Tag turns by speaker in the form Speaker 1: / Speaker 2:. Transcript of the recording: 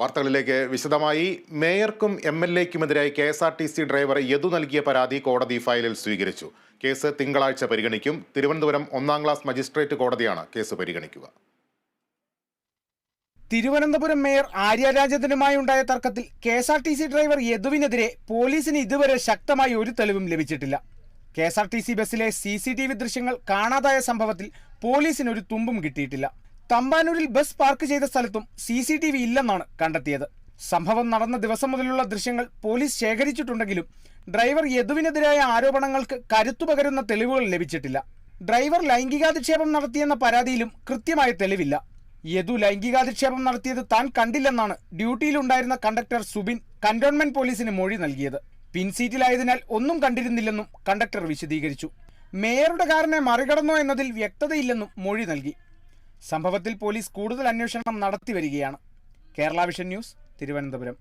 Speaker 1: വാർത്തകളിലേക്ക് വിശദമായി. മേയർക്കും M L എക്കുമെതിരായി K S R T C driver Yadu നൽകിയ പരാതി കോടതി ഫയലിൽ സ്വീകരിച്ചു. കേസ് തിങ്കളാഴ്ച പരിഗണിക്കും. തിരുവനന്തപുരം ഒന്നാം ക്ലാസ് മജിസ്ട്രേറ്റ് കോടതിയാണ് കേസ് പരിഗണിക്കുക.
Speaker 2: തിരുവനന്തപുരം മേയർ ആര്യ ഉണ്ടായ തർക്കത്തിൽ K S R T C driver യദുവിനെതിരെ പോലീസിന് ഇതുവരെ ശക്തമായി ഒരു തെളിവും ലഭിച്ചിട്ടില്ല. K S R T C ബസ്സിലെ സി സി ടി വി ദൃശ്യങ്ങൾ കാണാതായ സംഭവത്തിൽ പോലീസിനൊരു തുമ്പും കിട്ടിയിട്ടില്ല. തമ്പാനൂരിൽ ബസ് പാർക്ക് ചെയ്ത സ്ഥലത്തും സി സി ടി വി ഇല്ലെന്നാണ് കണ്ടെത്തിയത്. സംഭവം നടന്ന ദിവസം മുതലുള്ള ദൃശ്യങ്ങൾ പോലീസ് ശേഖരിച്ചിട്ടുണ്ടെങ്കിലും ഡ്രൈവർ യദുവിനെതിരായ ആരോപണങ്ങൾക്ക് കരുത്തു പകരുന്ന തെളിവുകൾ ലഭിച്ചിട്ടില്ല. ഡ്രൈവർ ലൈംഗികാധിക്ഷേപം നടത്തിയെന്ന പരാതിയിലും കൃത്യമായ തെളിവില്ല. യദു ലൈംഗികാധിക്ഷേപം നടത്തിയത് താൻ കണ്ടില്ലെന്നാണ് ഡ്യൂട്ടിയിലുണ്ടായിരുന്ന കണ്ടക്ടർ സുബിൻ കന്റോൺമെന്റ് പോലീസിന് മൊഴി നൽകിയത്. പിൻസീറ്റിലായതിനാൽ ഒന്നും കണ്ടിരുന്നില്ലെന്നും കണ്ടക്ടർ വിശദീകരിച്ചു. മേയറുടെ കാറിനെ മറികടന്നോ എന്നതിൽ വ്യക്തതയില്ലെന്നും മൊഴി നൽകി. സംഭവത്തിൽ പോലീസ് കൂടുതൽ അന്വേഷണം നടത്തി വരികയാണ്. Kerala vision news Thiruvananthapuram.